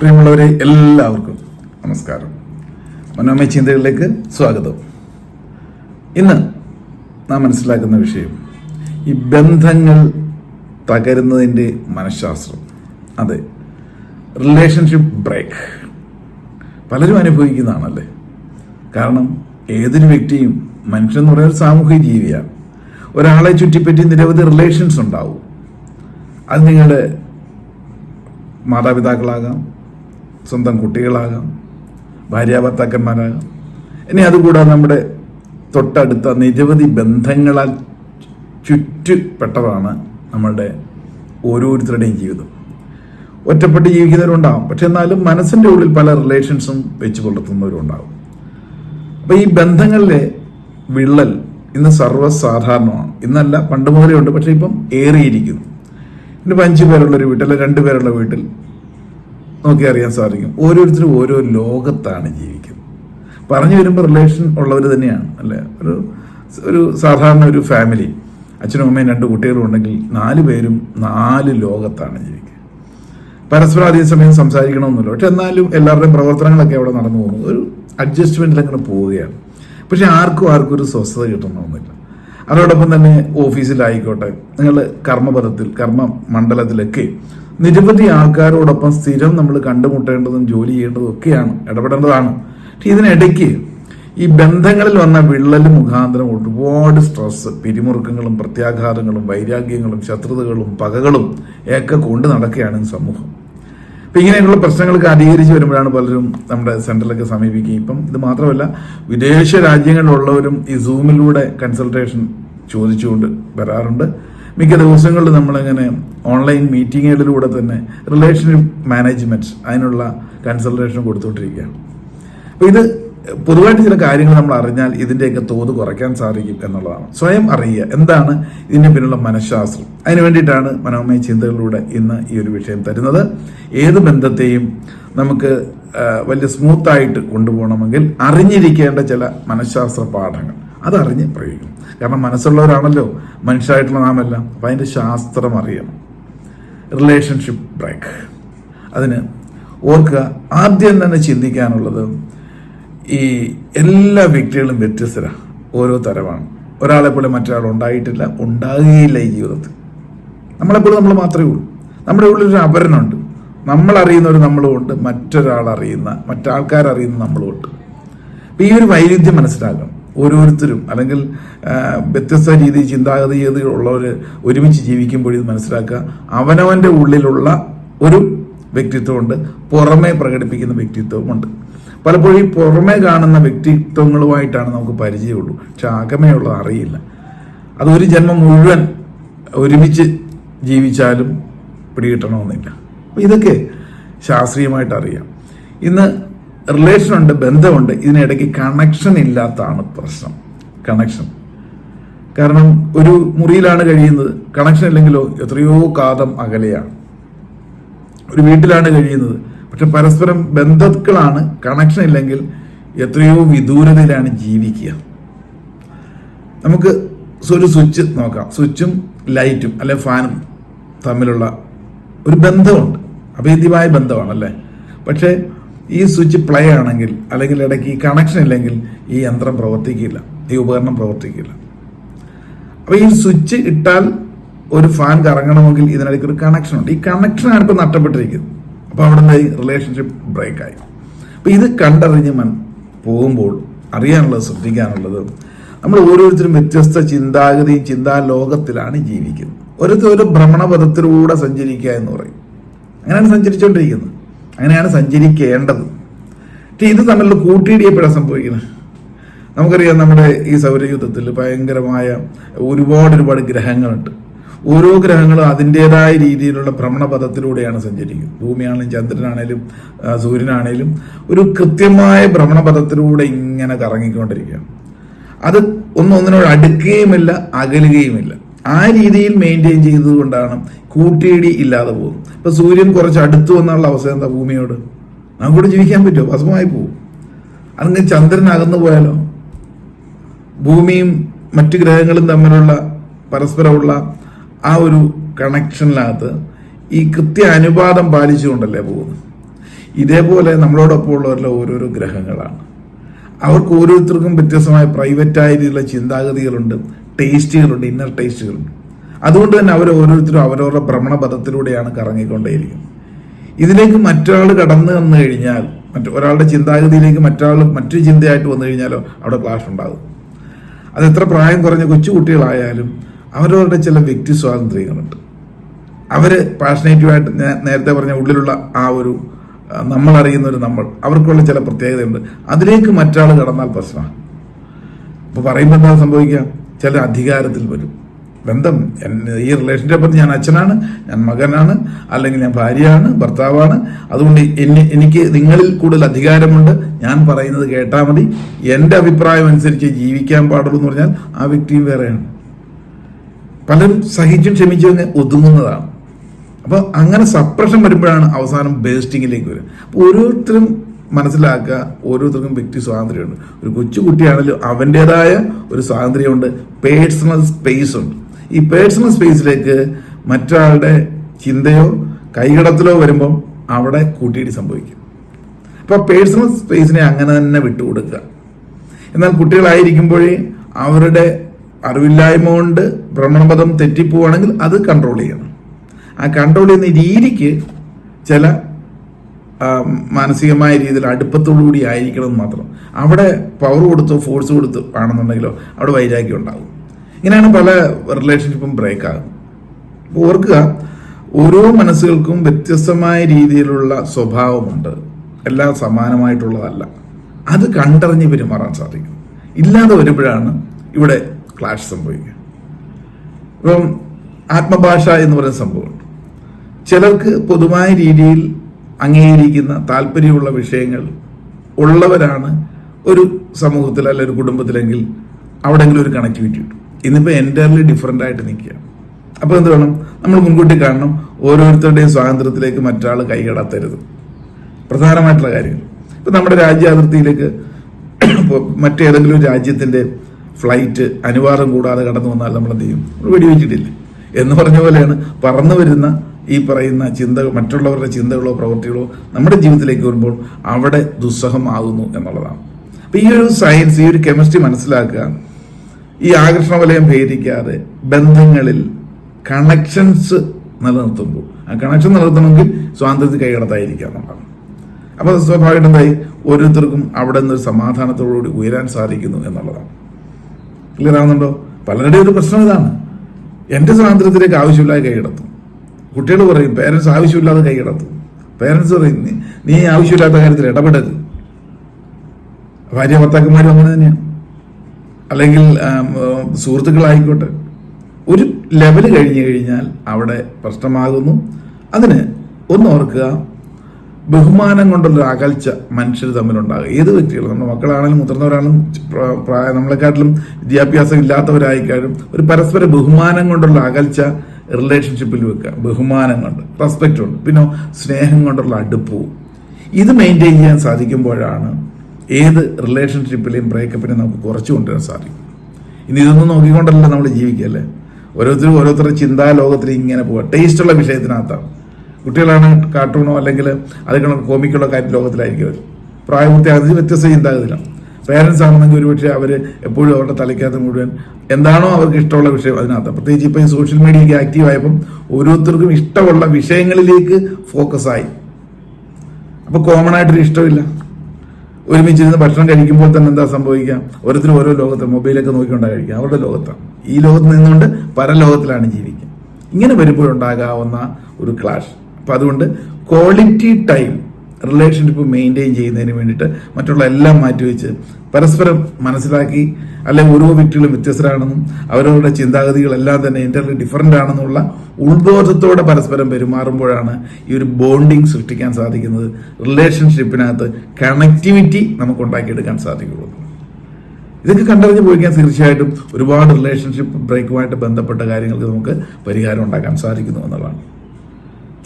പ്രിയമുള്ളവരെ എല്ലാവർക്കും നമസ്കാരം. മനോമയ ചിന്തകളിലേക്ക് സ്വാഗതം. ഇന്ന് നാം മനസ്സിലാക്കുന്ന വിഷയം ഈ ബന്ധങ്ങൾ തകരുന്നതിന്റെ മനഃശാസ്ത്രം. അതെ റിലേഷൻഷിപ്പ് ബ്രേക്ക് പലരും അനുഭവിക്കുന്നതാണല്ലേ? കാരണം ഏതൊരു വ്യക്തിയും മനുഷ്യൻ എന്ന് പറയുന്ന ഒരു സാമൂഹിക ജീവിയാണ്. ഒരാളെ ചുറ്റിപ്പറ്റി നിരവധി റിലേഷൻസ് ഉണ്ടാവും. അത് നിങ്ങളുടെ മാതാപിതാക്കളാകാം സ്വന്തം കുട്ടികളാകാം ഭാര്യാഭർത്താക്കന്മാരാകാം. ഇനി അതുകൂടാതെ നമ്മുടെ തൊട്ടടുത്ത നിരവധി ബന്ധങ്ങളാൽ ചുറ്റുപ്പെട്ടതാണ് നമ്മളുടെ ഓരോരുത്തരുടെയും ജീവിതം. ഒറ്റപ്പെട്ട് ജീവിക്കുന്നവരുണ്ടാവും പക്ഷെ എന്നാലും മനസ്സിന്റെ ഉള്ളിൽ പല റിലേഷൻസും വെച്ച് പുലർത്തുന്നവരുണ്ടാവും. അപ്പോൾ ഈ ബന്ധങ്ങളിലെ വിള്ളൽ ഇന്ന് സർവസാധാരണമാണ്. ഇന്നല്ല പണ്ട് മുതലേ ഉണ്ട് പക്ഷെ ഇപ്പം ഏറിയിരിക്കുന്നു. ഇന്നിപ്പോൾ അഞ്ച് പേരുള്ളൊരു വീട്ടിൽ അല്ലെങ്കിൽ രണ്ട് പേരുള്ള വീട്ടിൽ നോക്കി അറിയാൻ സാധിക്കും. ഓരോരുത്തരും ഓരോ ലോകത്താണ് ജീവിക്കുന്നത്. പറഞ്ഞു വരുമ്പോൾ റിലേഷൻ ഉള്ളവർ തന്നെയാണ് അല്ലേ? ഒരു ഒരു സാധാരണ ഒരു ഫാമിലി അച്ഛനും അമ്മയും രണ്ട് കുട്ടികളും ഉണ്ടെങ്കിൽ നാല് പേരും നാല് ലോകത്താണ് ജീവിക്കുക. പരസ്പരം അധികം സമയം സംസാരിക്കണമെന്നില്ല. പക്ഷെ എന്നാലും എല്ലാവരുടെയും പ്രവർത്തനങ്ങളൊക്കെ അവിടെ നടന്നു പോകുന്നു. ഒരു അഡ്ജസ്റ്റ്മെന്റിൽ അങ്ങനെ പോവുകയാണ്. പക്ഷെ ആർക്കും ആർക്കും ഒരു സ്വസ്ഥത കിട്ടണമെന്നില്ല. അതോടൊപ്പം തന്നെ ഓഫീസിലായിക്കോട്ടെ നിങ്ങൾ കർമ്മപദത്തിൽ കർമ്മ മണ്ഡലത്തിലൊക്കെ നിരവധി ആൾക്കാരോടൊപ്പം സ്ഥിരം നമ്മൾ കണ്ടുമുട്ടേണ്ടതും ജോലി ചെയ്യേണ്ടതും ഒക്കെയാണ് ഇടപെടേണ്ടതാണ്. പക്ഷെ ഇതിനിടയ്ക്ക് ഈ ബന്ധങ്ങളിൽ വന്ന വിള്ളൽ മുഖാന്തരം ഒരുപാട് സ്ട്രെസ് പിരിമുറുക്കങ്ങളും പ്രത്യാഘാതങ്ങളും വൈരാഗ്യങ്ങളും ശത്രുതകളും പകകളും ഒക്കെ കൊണ്ട് നടക്കുകയാണ് സമൂഹം. അപ്പൊ ഇങ്ങനെയുള്ള പ്രശ്നങ്ങൾക്ക് അധികരിച്ച് വരുമ്പോഴാണ് പലരും നമ്മുടെ സെന്ററിലൊക്കെ സമീപിക്കുക. ഇപ്പം ഇത് മാത്രമല്ല വിദേശ രാജ്യങ്ങളിലുള്ളവരും ഈ സൂമിലൂടെ കൺസൾട്ടേഷൻ ചോദിച്ചുകൊണ്ട് വരാറുണ്ട്. മിക്ക ദിവസങ്ങളിൽ നമ്മളിങ്ങനെ ഓൺലൈൻ മീറ്റിങ്ങുകളിലൂടെ തന്നെ റിലേഷൻഷിപ്പ് മാനേജ്മെന്റ് അതിനുള്ള കൺസൾട്ടേഷൻ കൊടുത്തുകൊണ്ടിരിക്കുകയാണ് അപ്പോൾ ഇത് പൊതുവായിട്ട് ചില കാര്യങ്ങൾ നമ്മൾ അറിഞ്ഞാൽ ഇതിന്റെയൊക്കെ തോത് കുറയ്ക്കാൻ സാധിക്കും എന്നുള്ളതാണ്. സ്വയം അറിയുക എന്താണ് ഇതിന് പിന്നിലുള്ള മനഃശാസ്ത്രം. അതിന് വേണ്ടിയിട്ടാണ് മനോമയ ചിന്തകളിലൂടെ ഇന്ന് ഈ ഒരു വിഷയം തരുന്നത്. ഏത് ബന്ധത്തെയും നമുക്ക് വലിയ സ്മൂത്തായിട്ട് കൊണ്ടുപോകണമെങ്കിൽ അറിഞ്ഞിരിക്കേണ്ട ചില മനഃശാസ്ത്ര പാഠങ്ങൾ. അതറിഞ്ഞ് പ്രയോഗിക്കും. കാരണം മനസ്സുള്ളവരാണല്ലോ മനുഷ്യരായിട്ടുള്ള നാമെല്ലാം. അപ്പം അതിന്റെ ശാസ്ത്രം അറിയണം. റിലേഷൻഷിപ്പ് ബ്രേക്ക് അതിന് ഓർക്കുക ആദ്യം തന്നെ ചിന്തിക്കാനുള്ളത് ഈ എല്ലാ വ്യക്തികളും വ്യത്യസ്തരാണ് ഓരോ തരമാണ്. ഒരാളെ പോലെ മറ്റൊരാൾ ഉണ്ടായിട്ടില്ല ഉണ്ടാകുകയില്ല ഈ ജീവിതത്തിൽ. നമ്മളെപ്പോഴും നമ്മൾ മാത്രമേ ഉള്ളൂ. നമ്മുടെ ഉള്ളിൽ ഒരു അപരനുണ്ട്. നമ്മൾ അറിയുന്ന ഒരു നമ്മളും ഉണ്ട്. മറ്റൊരാൾ അറിയുന്ന മറ്റാൾക്കാർ അറിയുന്ന നമ്മളും ഉണ്ട്. അപ്പൊ ഈ ഒരു വൈരുദ്ധ്യം മനസ്സിലാക്കണം. ഓരോരുത്തരും അല്ലെങ്കിൽ വ്യത്യസ്ത രീതി ചിന്താഗതി ഉള്ളവർ ഒരുമിച്ച് ജീവിക്കുമ്പോൾ ഇത് മനസ്സിലാക്കുക. അവനവന്റെ ഉള്ളിലുള്ള ഒരു വ്യക്തിത്വമുണ്ട് പുറമേ പ്രകടിപ്പിക്കുന്ന വ്യക്തിത്വമുണ്ട്. പലപ്പോഴും ഈ പുറമേ കാണുന്ന വ്യക്തിത്വങ്ങളുമായിട്ടാണ് നമുക്ക് പരിചയമുള്ളൂ. പക്ഷെ അകമേയുള്ളത് അറിയില്ല. അത് ഒരു ജന്മം മുഴുവൻ ഒരുമിച്ച് ജീവിച്ചാലും പിടികിട്ടണമെന്നില്ല. അപ്പൊ ഇതൊക്കെ ശാസ്ത്രീയമായിട്ട് അറിയാം. ഇന്ന് റിലേഷൻ ഉണ്ട് ബന്ധമുണ്ട് ഇതിനിടയ്ക്ക് കണക്ഷൻ ഇല്ലാത്തതാണ് പ്രശ്നം. കണക്ഷൻ കാരണം ഒരു മുറിയിലാണ് കഴിയുന്നത്. കണക്ഷൻ ഇല്ലെങ്കിലോ എത്രയോ കാതം അകലെയാണ്. ഒരു വീട്ടിലാണ് കഴിയുന്നത്. പക്ഷെ പരസ്പരം ബന്ധുക്കളാണ്. കണക്ഷൻ ഇല്ലെങ്കിൽ എത്രയോ വിദൂരതയിലാണ് ജീവിക്കുക. നമുക്ക് ഒരു സ്വിച്ച് നോക്കാം. സ്വിച്ചും ലൈറ്റും അല്ലെ ഫാനും തമ്മിലുള്ള ഒരു ബന്ധമുണ്ട്. അഭേദ്യമായ ബന്ധമാണല്ലേ? പക്ഷേ ഈ സ്വിച്ച് പ്ലേ ആണെങ്കിൽ അല്ലെങ്കിൽ ഇടയ്ക്ക് ഈ കണക്ഷൻ ഇല്ലെങ്കിൽ ഈ യന്ത്രം പ്രവർത്തിക്കില്ല ഈ ഉപകരണം പ്രവർത്തിക്കില്ല. അപ്പോൾ ഈ സ്വിച്ച് ഇട്ടാൽ ഒരു ഫാൻ കറങ്ങണമെങ്കിൽ ഇതിനിടയ്ക്ക് ഒരു കണക്ഷൻ ഉണ്ട്. ഈ കണക്ഷനാണ് ഇപ്പൊ നഷ്ടപ്പെട്ടിരിക്കുന്നത്. അപ്പോൾ അവിടെ നിന്ന് റിലേഷൻഷിപ്പ് ബ്രേക്കായി അപ്പൊ ഇത് കണ്ടറിഞ്ഞ് മൻ പോകുമ്പോൾ അറിയാനുള്ളത് ശ്രദ്ധിക്കാനുള്ളത് നമ്മൾ ഓരോരുത്തരും വ്യത്യസ്ത ചിന്താഗതിയും ചിന്താ ലോകത്തിലാണ് ജീവിക്കുന്നത്. ഓരോരുത്തർ ഒരു ഭ്രമണപഥത്തിലൂടെ സഞ്ചരിക്കുക എന്ന് പറയും. അങ്ങനെയാണ് സഞ്ചരിച്ചുകൊണ്ടിരിക്കുന്നത്. അങ്ങനെയാണ് സഞ്ചരിക്കേണ്ടത്. പക്ഷേ ഇത് തമ്മിലുള്ള കൂട്ടിയിടിയപ്പോഴാണ് സംഭവിക്കുന്നത്. നമുക്കറിയാം നമ്മുടെ ഈ സൗരയുദ്ധത്തിൽ ഭയങ്കരമായ ഒരുപാട് ഒരുപാട് ഗ്രഹങ്ങളുണ്ട്. ഓരോ ഗ്രഹങ്ങളും അതിന്റെതായ രീതിയിലുള്ള ഭ്രമണപഥത്തിലൂടെയാണ് സഞ്ചരിക്കുന്നത്. ഭൂമിയാണെങ്കിലും ചന്ദ്രനാണേലും സൂര്യനാണേലും ഒരു കൃത്യമായ ഭ്രമണപഥത്തിലൂടെ ഇങ്ങനെ കറങ്ങിക്കൊണ്ടിരിക്കുകയാണ്. അത് ഒന്നൊന്നിനോട് അടുക്കുകയുമില്ല അകലുകയുമില്ല. ആ രീതിയിൽ മെയിന്റെയിൻ ചെയ്തതുകൊണ്ടാണ് കൂട്ടിയിടി ഇല്ലാതെ പോകും ഇപ്പൊ സൂര്യൻ കുറച്ച് അടുത്തു വന്നുള്ള അവസ്ഥ എന്താ ഭൂമിയോട്? നമുക്കൂടെ ജീവിക്കാൻ പറ്റുമോ? ഭസ്മമായി പോകും. അല്ലെങ്കിൽ ചന്ദ്രൻ അകന്നു പോയാലോ? ഭൂമിയും മറ്റു ഗ്രഹങ്ങളും തമ്മിലുള്ള പരസ്പരമുള്ള ആ ഒരു കണക്ഷനിനകത്ത് ഈ കൃത്യ അനുപാതം പാലിച്ചുകൊണ്ടല്ലേ പോകുന്നത്. ഇതേപോലെ നമ്മളോടൊപ്പം ഉള്ളവരിലെ ഓരോരോ ഗ്രഹങ്ങളാണ്. അവർക്ക് ഓരോരുത്തർക്കും വ്യത്യസ്തമായ പ്രൈവറ്റ് ആയിട്ടുള്ള ചിന്താഗതികളുണ്ട്. ടേസ്റ്റുകളുണ്ട് ഇന്നർ ടേസ്റ്റുകളുണ്ട് അതുകൊണ്ട് തന്നെ അവർ ഓരോരുത്തരും അവരവരുടെ ഭ്രമണപഥത്തിലൂടെയാണ് കറങ്ങിക്കൊണ്ടേയിരിക്കുന്നത്. ഇതിലേക്ക് മറ്റൊരാൾ കടന്നു വന്നു കഴിഞ്ഞാൽ മറ്റു ഒരാളുടെ ചിന്താഗതിയിലേക്ക് മറ്റൊരാൾ മറ്റൊരു ചിന്തയായിട്ട് വന്നു കഴിഞ്ഞാലോ അവിടെ ക്ലാഷ് ഉണ്ടാകും. അത് എത്ര പ്രായം കുറഞ്ഞ കൊച്ചുകുട്ടികളായാലും അവരവരുടെ ചില വ്യക്തി സ്വാതന്ത്ര്യങ്ങളുണ്ട്. അവർ പാഷനേറ്റീവായിട്ട് ഞാൻ നേരത്തെ പറഞ്ഞ ഉള്ളിലുള്ള ആ ഒരു നമ്മൾ അറിയുന്ന ഒരു നമ്മൾ അവർക്കുള്ള ചില പ്രത്യേകതയുണ്ട്. അതിലേക്ക് മറ്റാൾ കടന്നാൽ പ്രശ്നമാണ്. അപ്പോൾ പറയുമ്പോൾ എന്താ സംഭവിക്കുക? ചില അധികാരത്തിൽ വരും. ബന്ധം ഈ റിലേഷൻഷിപ്പ് ഞാൻ അച്ഛനാണ് ഞാൻ മകനാണ് അല്ലെങ്കിൽ ഞാൻ ഭാര്യയാണ് ഭർത്താവാണ്. അതുകൊണ്ട് എന്നെ എനിക്ക് നിങ്ങളിൽ കൂടുതൽ അധികാരമുണ്ട്. ഞാൻ പറയുന്നത് കേട്ടാൽ മതി. എന്റെ അഭിപ്രായം അനുസരിച്ച് ജീവിക്കാൻ പാടുള്ളൂ എന്ന് പറഞ്ഞാൽ ആ വ്യക്തിയും വേറെയാണ്. പലരും സഹിച്ചും ക്ഷമിച്ചും ഒതുങ്ങുന്നതാണ്. അപ്പോൾ അങ്ങനെ സപ്രഷൻ വരുമ്പോഴാണ് അവസാനം ബേസ്റ്റിങ്ങിലേക്ക് വരും അപ്പോൾ ഓരോരുത്തരും മനസ്സിലാക്കുക ഓരോരുത്തർക്കും വ്യക്തി സ്വാതന്ത്ര്യമുണ്ട്. ഒരു കൊച്ചുകുട്ടിയാണെങ്കിലും അവന്റേതായ ഒരു സ്വാതന്ത്ര്യമുണ്ട്. പേഴ്സണൽ സ്പേസ് ഉണ്ട്. ഈ പേഴ്സണൽ സ്പേസിലേക്ക് മറ്റൊരാളുടെ ചിന്തയോ കൈകടത്തലോ വരുമ്പം അവിടെ കൂട്ടിയിടി സംഭവിക്കും. അപ്പോൾ പേഴ്സണൽ സ്പേസിനെ അങ്ങനെ തന്നെ വിട്ടുകൊടുക്കുക. എന്നാൽ കുട്ടികളായിരിക്കുമ്പോഴേ അവരുടെ അറിവില്ലായ്മ കൊണ്ട് ഭ്രമണപഥം തെറ്റിപ്പോവാണെങ്കിൽ അത് കൺട്രോൾ ചെയ്യണം. ആ കൺട്രോൾ ചെയ്യുന്ന രീതിക്ക് ചില മാനസികമായ രീതിയിൽ അടുപ്പത്തോടു കൂടി ആയിരിക്കണം മാത്രം. അവിടെ പവർ കൊടുത്തോ ഫോഴ്സ് കൊടുത്തോ ആണെന്നുണ്ടെങ്കിലോ അവിടെ വൈരാഗ്യം ഉണ്ടാകും ഇങ്ങനെയാണ് പല റിലേഷൻഷിപ്പും ബ്രേക്ക് അപ്പോൾ ഓർക്കുക ഓരോ മനസ്സുകൾക്കും വ്യത്യസ്തമായ രീതിയിലുള്ള സ്വഭാവമുണ്ട്. എല്ലാം സമാനമായിട്ടുള്ളതല്ല. അത് കണ്ടറിഞ്ഞ് പെരുമാറാൻ സാധിക്കും. ഇല്ലാതെ വരുമ്പോഴാണ് ഇവിടെ ക്ലാഷ് സംഭവിക്കുക. ഇപ്പം ആത്മഭാഷ എന്ന് പറയുന്ന സംഭവമുണ്ട്. ചിലർക്ക് പൊതുവായ രീതിയിൽ അംഗീകരിക്കുന്ന താല്പര്യമുള്ള വിഷയങ്ങൾ ഉള്ളവരാണ് ഒരു സമൂഹത്തിൽ അല്ലെ ഒരു കുടുംബത്തിലെങ്കിൽ അവിടെങ്കിലും ഒരു കണക്ടിവിറ്റി കിട്ടും. ഇന്നിപ്പോൾ എന്റയർലി ഡിഫറെന്റ് ആയിട്ട് നിൽക്കുക. അപ്പോൾ എന്ത് വേണം? നമ്മൾ മുൻകൂട്ടി കാണണം. ഓരോരുത്തരുടെയും സ്വാതന്ത്ര്യത്തിലേക്ക് മറ്റാൾ കൈകടത്തരുത് പ്രധാനമായിട്ടുള്ള കാര്യങ്ങൾ. ഇപ്പം നമ്മുടെ രാജ്യ അതിർത്തിയിലേക്ക് മറ്റേതെങ്കിലും ഒരു രാജ്യത്തിന്റെ ഫ്ലൈറ്റ് അനുവാദം കൂടാതെ കടന്നു വന്നാൽ നമ്മൾ എന്ത് ചെയ്യും വെടിവെച്ചിട്ടില്ല? എന്ന് പറഞ്ഞ പോലെയാണ്. പറന്നു വരുന്ന ഈ പറയുന്ന ചിന്ത മറ്റുള്ളവരുടെ ചിന്തകളോ പ്രവൃത്തികളോ നമ്മുടെ ജീവിതത്തിലേക്ക് വരുമ്പോൾ അവിടെ ദുസ്സഹമാകുന്നു എന്നുള്ളതാണ്. അപ്പൊ ഈ ഒരു സയൻസ് ഈ ഒരു കെമിസ്ട്രി മനസ്സിലാക്കുക. ഈ ആകർഷണ വലയം ഭേദിക്കാതെ ബന്ധങ്ങളിൽ കണക്ഷൻസ് നിലനിർത്തുമ്പോൾ. ആ കണക്ഷൻ നിലനിർത്തണമെങ്കിൽ സ്വാതന്ത്ര്യത്തിൽ കൈകടത്തായിരിക്കുക എന്നുള്ളതാണ്. അപ്പോൾ സ്വാഭാവികമായിട്ടും എന്തായി? ഓരോരുത്തർക്കും അവിടെ നിന്ന് ഒരു സമാധാനത്തോടുകൂടി ഉയരാൻ സാധിക്കുന്നു എന്നുള്ളതാണ്. ക്ലിയർ ആവുന്നുണ്ടോ? പലരുടെയും ഒരു പ്രശ്നം ഇതാണ്. എന്റെ സ്വാതന്ത്ര്യത്തിലേക്ക് ആവശ്യമില്ലാതെ കൈകിടത്തും. കുട്ടികൾ പറയും പേരൻസ് ആവശ്യമില്ലാതെ കൈ കിടത്തും പേരൻസ് പറയും "നീ- ആവശ്യമില്ലാത്ത കാര്യത്തിൽ ഇടപെടരുത്. ഭാര്യ ഭർത്താക്കന്മാരും അങ്ങനെ തന്നെയാണ്. അല്ലെങ്കിൽ സുഹൃത്തുക്കളായിക്കോട്ടെ. ഒരു ലെവൽ കഴിഞ്ഞു കഴിഞ്ഞാൽ അവിടെ പ്രശ്നമാകുന്നു. അതിന് ഒന്ന് ഓർക്കുക ബഹുമാനം കൊണ്ടുള്ള അകൽച്ച മനുഷ്യർ തമ്മിലുണ്ടാകുക ഏത് വ്യക്തികളും? നമ്മുടെ മക്കളാണെങ്കിലും മുതിർന്നവരാണെങ്കിലും നമ്മളെക്കാട്ടിലും വിദ്യാഭ്യാസം ഇല്ലാത്തവരായിക്കാളും ഒരു പരസ്പര ബഹുമാനം കൊണ്ടുള്ള അകൽച്ച റിലേഷൻഷിപ്പിൽ വെക്കുക. ബഹുമാനം കൊണ്ട് റെസ്പെക്റ്റ് കൊണ്ട് പിന്നെ സ്നേഹം കൊണ്ടുള്ള അടുപ്പവും ഇത് മെയിന്റെയിൻ ചെയ്യാൻ സാധിക്കുമ്പോഴാണ് ഏത് റിലേഷൻഷിപ്പിലെയും ബ്രേക്കപ്പിനെ നമുക്ക് കുറച്ചു കൊണ്ടുവരാൻ സാധിക്കും. ഇനി ഇതൊന്നും നോക്കിക്കൊണ്ടല്ല നമ്മൾ ജീവിക്കല്ലേ ഓരോരുത്തരും ഓരോരുത്തരുടെ ചിന്താ ലോകത്തിൽ ഇങ്ങനെ പോവുക. ടേസ്റ്റുള്ള വിഷയത്തിനകത്താണ്. കുട്ടികളാണ് കാർട്ടൂണോ അല്ലെങ്കിൽ അതുപോലെ കോമിക്കുള്ള കാര്യം ലോകത്തിലായിരിക്കും അവർ. പ്രായപൂർത്തി അതിന് വ്യത്യസ്ത ചിന്താഗതിയിലാണ് പേരൻസ് ആണെന്നെങ്കിൽ ഒരുപക്ഷെ അവർ എപ്പോഴും അവരുടെ തലയ്ക്കകത്ത് മുഴുവൻ എന്താണോ അവർക്ക് ഇഷ്ടമുള്ള വിഷയം അതിനകത്ത്. പ്രത്യേകിച്ച് ഇപ്പോൾ ഈ സോഷ്യൽ മീഡിയയ്ക്ക് ആക്റ്റീവ് ആയപ്പം ഓരോരുത്തർക്കും ഇഷ്ടമുള്ള വിഷയങ്ങളിലേക്ക് ഫോക്കസ് ആയി. അപ്പോൾ കോമൺ ആയിട്ടൊരു ഇഷ്ടമില്ല. ഒരുമിച്ചിരുന്ന് ഭക്ഷണം കഴിക്കുമ്പോൾ തന്നെ എന്താ സംഭവിക്കുക? ഓരോരുത്തരും ഓരോ ലോകത്ത് മൊബൈലൊക്കെ നോക്കിക്കൊണ്ടാണ് കഴിക്കുക. അവരുടെ ലോകത്താണ് ഈ ലോകത്ത് നിന്നുകൊണ്ട് പരലോകത്തിലാണ് ജീവിക്കുക. ഇങ്ങനെ വരുമ്പോഴുണ്ടാകാവുന്ന ഒരു ക്ലാഷ് അപ്പം അതുകൊണ്ട് ക്വാളിറ്റി ടൈം റിലേഷൻഷിപ്പ് മെയിന്റെയിൻ ചെയ്യുന്നതിന് വേണ്ടിയിട്ട് മറ്റുള്ള എല്ലാം മാറ്റിവെച്ച് പരസ്പരം മനസ്സിലാക്കി അല്ലെങ്കിൽ ഓരോ വ്യക്തികളും വ്യത്യസ്തരാണെന്നും അവരവരുടെ ചിന്താഗതികളെല്ലാം തന്നെ ഇന്റർലി ഡിഫറന്റ് ആണെന്നുള്ള ഉത്ബോധത്തോടെ പരസ്പരം പെരുമാറുമ്പോഴാണ് ഈ ഒരു ബോണ്ടിങ് സൃഷ്ടിക്കാൻ സാധിക്കുന്നത്. റിലേഷൻഷിപ്പിനകത്ത് കണക്ടിവിറ്റി നമുക്ക് ഉണ്ടാക്കിയെടുക്കാൻ സാധിക്കുള്ളൂ. ഇതൊക്കെ കണ്ടറിഞ്ഞ് പോയിക്കാൻ തീർച്ചയായിട്ടും ഒരുപാട് റിലേഷൻഷിപ്പ് ബ്രേക്കുമായിട്ട് ബന്ധപ്പെട്ട കാര്യങ്ങൾക്ക് നമുക്ക് പരിഹാരം ഉണ്ടാക്കാൻ സാധിക്കുന്നു എന്നുള്ളതാണ്.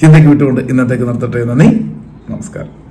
ചിന്തയ്ക്ക് വിട്ടുകൊണ്ട് ഇന്നത്തേക്ക് നിർത്തട്ടെ. നന്ദി. നമസ്കാരം.